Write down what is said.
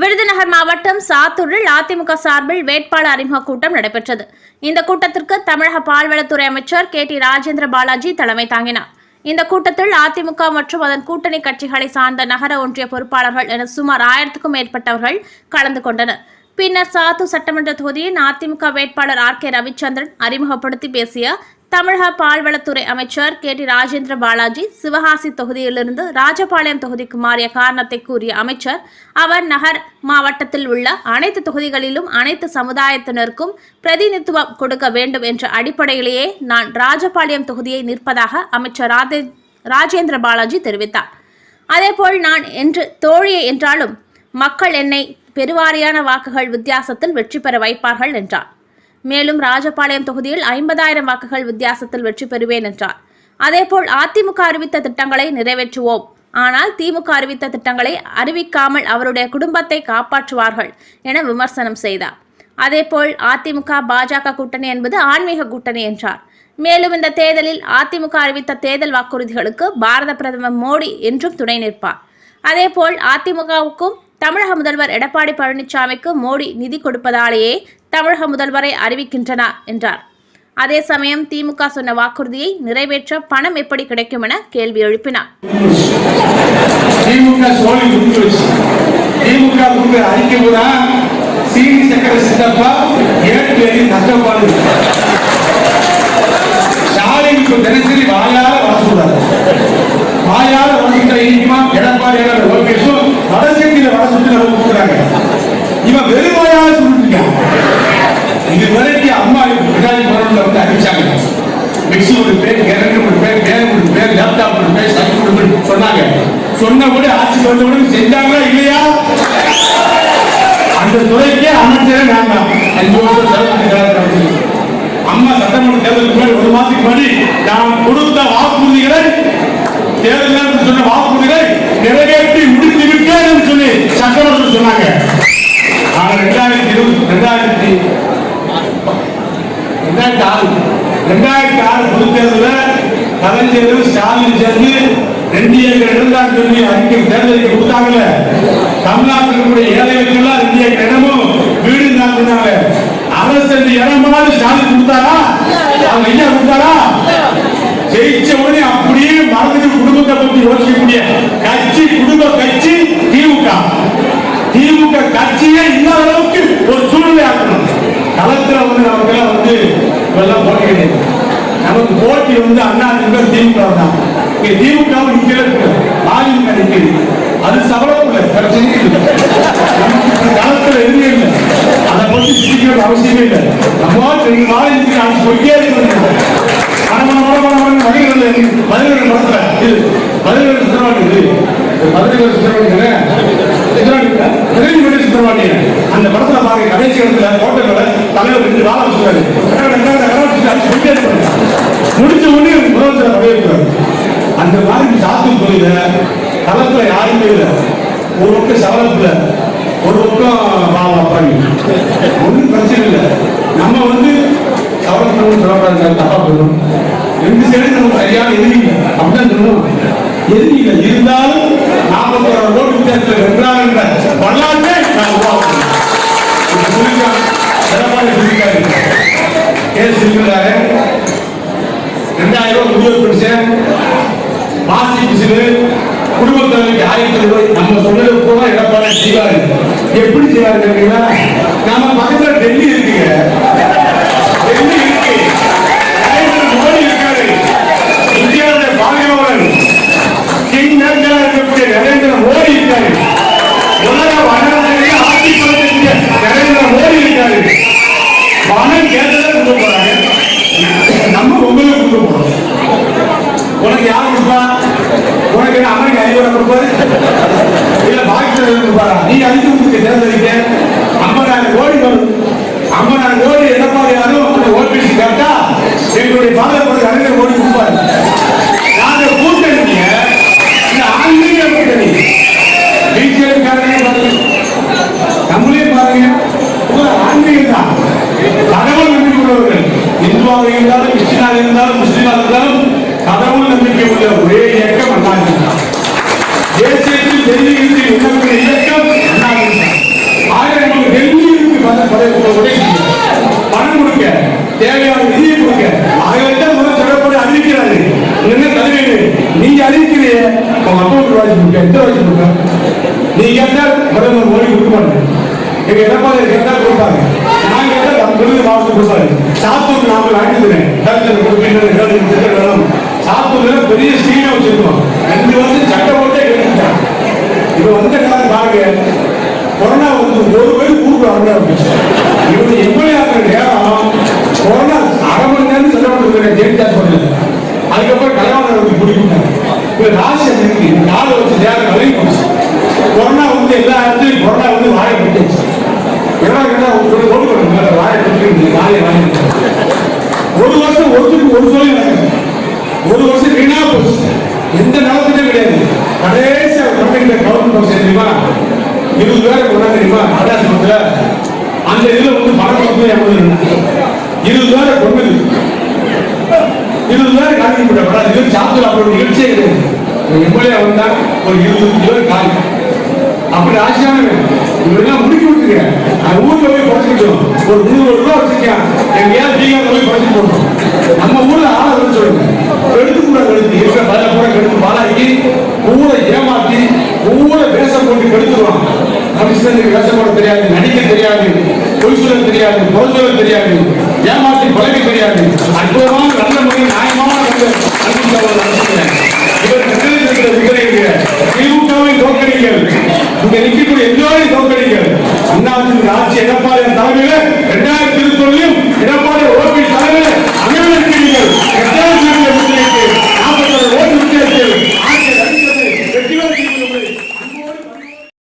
விருதுநகர் மாவட்டம் சாத்தூரில் அதிமுக சார்பில் வேட்பாளர் அறிமுக கூட்டம் நடைபெற்றது. இந்த கூட்டத்திற்கு தமிழக பால்வளத்துறை அமைச்சர் கே டி ராஜேந்திர பாலாஜி தலைமை தாங்கினார். இந்த கூட்டத்தில் அதிமுக மற்றும் அதன் கூட்டணி கட்சிகளை சார்ந்த நகர ஒன்றிய பொறுப்பாளர்கள் என சுமார் ஆயிரத்துக்கும் மேற்பட்டவர்கள் கலந்து கொண்டனர். பின்னர் சாத்தூர் சட்டமன்ற தொகுதியின் அதிமுக வேட்பாளர் ஆர் கே ரவிச்சந்திரன் அறிமுகப்படுத்தி பேசிய தமிழக பால்வளத்துறை அமைச்சர் கே டி ராஜேந்திர பாலாஜி சிவகாசி தொகுதியிலிருந்து ராஜபாளையம் தொகுதிக்கு மாறிய காரணத்தை கூறிய அமைச்சர் அவர் நகர் மாவட்டத்தில் உள்ள அனைத்து தொகுதிகளிலும் அனைத்து சமுதாயத்தினருக்கும் பிரதிநிதித்துவம் கொடுக்க வேண்டும் என்ற அடிப்படையிலேயே நான் ராஜபாளையம் தொகுதியை நிற்பதாக அமைச்சர் ராதே ராஜேந்திர பாலாஜி தெரிவித்தார். அதேபோல் நான் என்று தோழியை என்றாலும் மக்கள் என்னை பெருவாரியான வாக்குகள் வித்தியாசத்தில் வெற்றி பெற வைப்பார்கள் என்றார். மேலும் ராஜபாளையம் தொகுதியில் ஐம்பதாயிரம் வாக்குகள் வித்தியாசத்தில் வெற்றி பெறுவேன் என்றார். அதேபோல் அதிமுக அறிவித்த திட்டங்களை நிறைவேற்றுவோம். ஆனால் திமுக அறிவித்த திட்டங்களை அறிவிக்காமல் அவருடைய குடும்பத்தை காப்பாற்றுவார்கள் என விமர்சனம் செய்தார். அதேபோல் அதிமுக பாஜக கூட்டணி என்பது ஆன்மீக கூட்டணி என்றார். மேலும் இந்த தேர்தலில் அதிமுக அறிவித்த தேர்தல் வாக்குறுதிகளுக்கு பாரத பிரதமர் மோடி என்றும் துணை நிற்பார். அதேபோல் அதிமுகவுக்கும் தமிழக முதல்வர் எடப்பாடி பழனிசாமிக்கு மோடி நிதி கொடுப்பதாலேயே தமிழக முதல்வரை அறிவிக்கின்றன என்றார். அதே சமயம் திமுக சொன்ன வாக்குறுதியை நிறைவேற்ற பணம் எப்படி கிடைக்கும் என கேள்வி எழுப்பினார். திமுக சோழி முடிஞ்சு வச்சு திமுக எடப்பாடி அறிக்கை கூட சீனி சக்கர சித்தப்பா ஏட்டு ஏறி நஷ்டப்பாடு ஸ்டாலினுக்கு தினசரி வாயால வர சொல்றாரு வாயால வர இனிமா எடப்பாடியாளர் ஓகேஷும் வடசெட்டியில வர சொல்லி நம்ம கொடுக்குறாங்க இவன் வெறும் வாயால சொல்லிட்டு இருக்கான் இது வரைக்கும் அம்மா பின்னாடி போறவங்க வந்து அறிவிச்சாங்க மிக்சி ஒரு பேர் கிரைண்டர் ஒரு பேர் பேர் ஒரு பேர் லேப்டாப் ஒரு பேர் சைக்கிள் ஒரு பேர் சொன்னாங்க சொன்னபடி ஆட்சி வந்தபடி செஞ்சாங்களா இல்லையா? அந்த துறைக்கே அமைச்சரே நாங்க அஞ்சு வருஷம் செலவு அம்மா சட்டமன்ற தேர்தலுக்கு முன்னாடி ஒரு மாதத்துக்கு முன்னாடி நான் கொடுத்த வாக்குறுதிகளை தேர்தல் சொன்ன வாக்குறுதிகளை நிறைவேற்றி முடித்து விட்டேன் சொல்லி சட்டமன்றம் சொன்னாங்க. ஆனா ரெண்டாயிரத்தி இருபது ரெண்டாயிரத்தி ரெண்டாயிரத்தி ஆறு ரெண்டாயிரத்தி ஆறு பொது தேர்தலில் ஸ்டாலின் சேர்ந்து ரெண்டு ஏக்கர் இடம் சொல்லி அறிக்கை தேர்தலுக்கு கொடுத்தாங்கல்ல? தமிழ்நாட்டில் இருக்கக்கூடிய ஏழைகளுக்கெல்லாம் ரெண்டு ஏக்கர் இடமும் வீடு தான் சொன்னாங்க. அரசு ரெண்டு இடமாவது ஸ்டாலின் கொடுத்தாரா? அவங்க ஐயா கொடுத்தாரா? ஜெயிச்ச உடனே அப்படியே மறந்துட்டு குடும்பத்தை பத்தி யோசிக்கக்கூடிய கட்சி குடும்ப கட்சி திமுக. திமுக கட்சியே இல்லாத அளவுக்கு ஒரு சூழ்நிலை ஆக்கணும். களத்துல வந்து நமக்கெல்லாம் வந்து இதெல்லாம் போட்டி கிடையாது நமக்கு போட்டி வந்து அண்ணா திமுக திமுக தான் இங்க திமுக நிக்கல இருக்கு அதிமுக அது சபலம் இல்லை பிரச்சனையே இல்லை நமக்கு களத்துல எதுவுமே இல்லை அதை பத்தி சிரிக்கிற அவசியமே இல்லை நம்ம ரெண்டு நாளைக்கு நான் சொல்லியே இருக்கிறேன் மனமன மனமன மனிதர்கள் மனிதர்கள் மனசுல இது மனிதர்கள் சுத்தரவாடி இது மதுரைகள் சுத்தரவாடி நிறைவு அந்த படத்துல பாருங்க கடைசி இடத்துல ஹோட்டல்ல தலைவர் ரெண்டு வாழ வச்சுருக்காரு முடிச்ச உடனே முதலமைச்சர் வரவேற்கிறார் அந்த மாதிரி சாத்து புரியல களத்துல யாருமே இல்லை. ஒரு பக்கம் சவரப்புல ஒரு பக்கம் பாவம் அப்பாவி ஒன்றும் பிரச்சனை இல்லை. நம்ம வந்து சவரப்புன்னு சொல்லக்கூடாது தப்பா போயிடும். ரெண்டு சைடு நம்ம சரியான எதிரிங்க அப்படிதான் சொல்லணும். எதிரிங்க இருந்தாலும் நாற்பத்தோரு கோடி வித்தியாசத்தில் வென்றார் என்ற வரலாற்றை நான் உருவாக்கணும். எடப்பாடி சொல்லியிருக்காரு கேஸ் இருக்கிறாரு ரெண்டாயிரம் ரூபாய் முடிவு பிடிச்சேன் மாசி பிசிறு ஆயிரத்தி ரூபாய் நம்ம சொன்னது பூரா எடப்பாடி செய்வாரு. எப்படி செய்வாரு நம்ம பக்கத்துல டெல்லி இருக்குங்க. டெல்லி இருக்கு. மோடி இருக்காரு. இந்தியாவுடைய பாதுகாவலர். கிங் இருக்கக்கூடிய நரேந்திர மோடி இருக்காரு. உலக வனத்திலேயே ஆட்சி பண்ணக்கூடிய நரேந்திர மோடி இருக்காரு. பணம் கேட்டதை கொண்டு போறாங்க நம்ம உங்களுக்கு கொண்டு போறோம். உனக்கு யார் கொடுப்பா? என்ன கொடுப்பாரு? இல்ல பாகிஸ்தான் கொடுப்பாரா? நீ அஞ்சு கொடுத்து தேர்ந்தெடுக்க. ஐம்பதாயிரம் கோடி வரும். ஐம்பதாயிரம் கோடி எடப்பாடி யாரும் ஓபிசி கேட்டா எங்களுடைய பாதுகாப்பு நரேந்திர மோடி கொடுப்பாரு. நாங்க கூட்டணிங்க இந்த ஆன்மீக கூட்டணி பிஜேபி காரனே பாருங்க. நம்மளே பாருங்க. ஆன்மீகம் தான். கடவுள் நம்பிக்கை உள்ளவர்கள். இந்துவாக இருந்தாலும் கிறிஸ்டினாக இருந்தாலும் முஸ்லீமாக இருந்தாலும் கடவுள் நம்பிக்கை உள்ள ஒரே இயக்கம் அண்ணா தேசியத்தில் டெல்லி இருந்து இயக்கம் அண்ணா அதை பணம் கொடுக்க தேவையான நிதியை கொடுக்க முதல் சொல்லப்படி அறிவிக்கிறாரு என்ன தலைவர் நீங்க அறிவிக்கிறீங்க. உங்க அக்கௌண்ட் வாசி கொடுக்க எந்த வாசி கொடுக்க நீ கேட்டா பிரதமர் மோடி கொடுக்க மாட்டேன். எங்க எடப்பாடி கேட்டா கொடுப்பாங்க. நான் நம்ம விருது மாவட்டத்துக்கு கொடுப்பாரு. சாத்தூர் நாம வாங்கிக்கிறேன். சாத்தூர்ல பெரிய ஸ்கீமே வச்சிருக்கோம். ரெண்டு வருஷம் சட்ட வந்த காலம் பாருங்க கொரோனா வந்து ஒரு பேர் கூட்டு வரல இவங்க எம்எல்ஏ ஆகிற நேரம் கொரோனா அரை மணி நேரம் செலவு ஜெயிச்சா சொல்லல அதுக்கப்புறம் கல்யாணம் வந்து பிடிக்கிட்டாங்க இப்ப ராசி இருக்கு நாலு வருஷம் நேரம் கழுவி போச்சு கொரோனா வந்து எல்லா இடத்துலையும் கொரோனா வந்து வாயை பிடிச்சு எவ்வளவு கேட்டா ஒரு ஓட்டு பண்ணுங்க வாயை பிடிச்சி வாயை வாங்கி ஒரு வருஷம் ஒருத்தருக்கு ஒரு சொல்லி நடக்குது. ஒரு வருஷம் வீணா போச்சு. எந்த நலத்திலும் கிடையாது. கடைசியா கம்பெனியில கவர்மெண்ட் பஸ் தெரியுமா? இருபது பேரை கொண்டா தெரியுமா? அடாசிபத்துல அந்த இதுல வந்து பணம் இருபது பேரை கொண்டது இருபது பேரை காலி பண்ணப்படாது இது சாப்பிட்டு அப்படி நிகழ்ச்சியே கிடையாது. எம்எல்ஏ வந்தா ஒரு இருபது பேர் காலி. அப்படி ஆசியான இவரெல்லாம் முடிக்க விட்டுருக்கேன் அது ஊர்ல போய் குறைச்சிக்கிட்டோம் ஒரு முந்நூறு ரூபா வச்சிருக்கேன். எங்கேயாவது பீகார் போய் குறைச்சி போட்டோம் தெரியாது வேஷம் தெரியாது நடிக்க தெரியாது பொய் சொல்ல தெரியாது பொருள் சொல்ல தெரியாது ஏமாற்றி பழக தெரியாது. அற்புதமான நல்ல முறை நியாயமான இவர் இருக்கிற விக்கிரீங்க திமுகவை தோற்கடிங்கள். இங்க நிற்கக்கூடிய எல்லோரையும் தோற்கடிங்கள். அண்ணா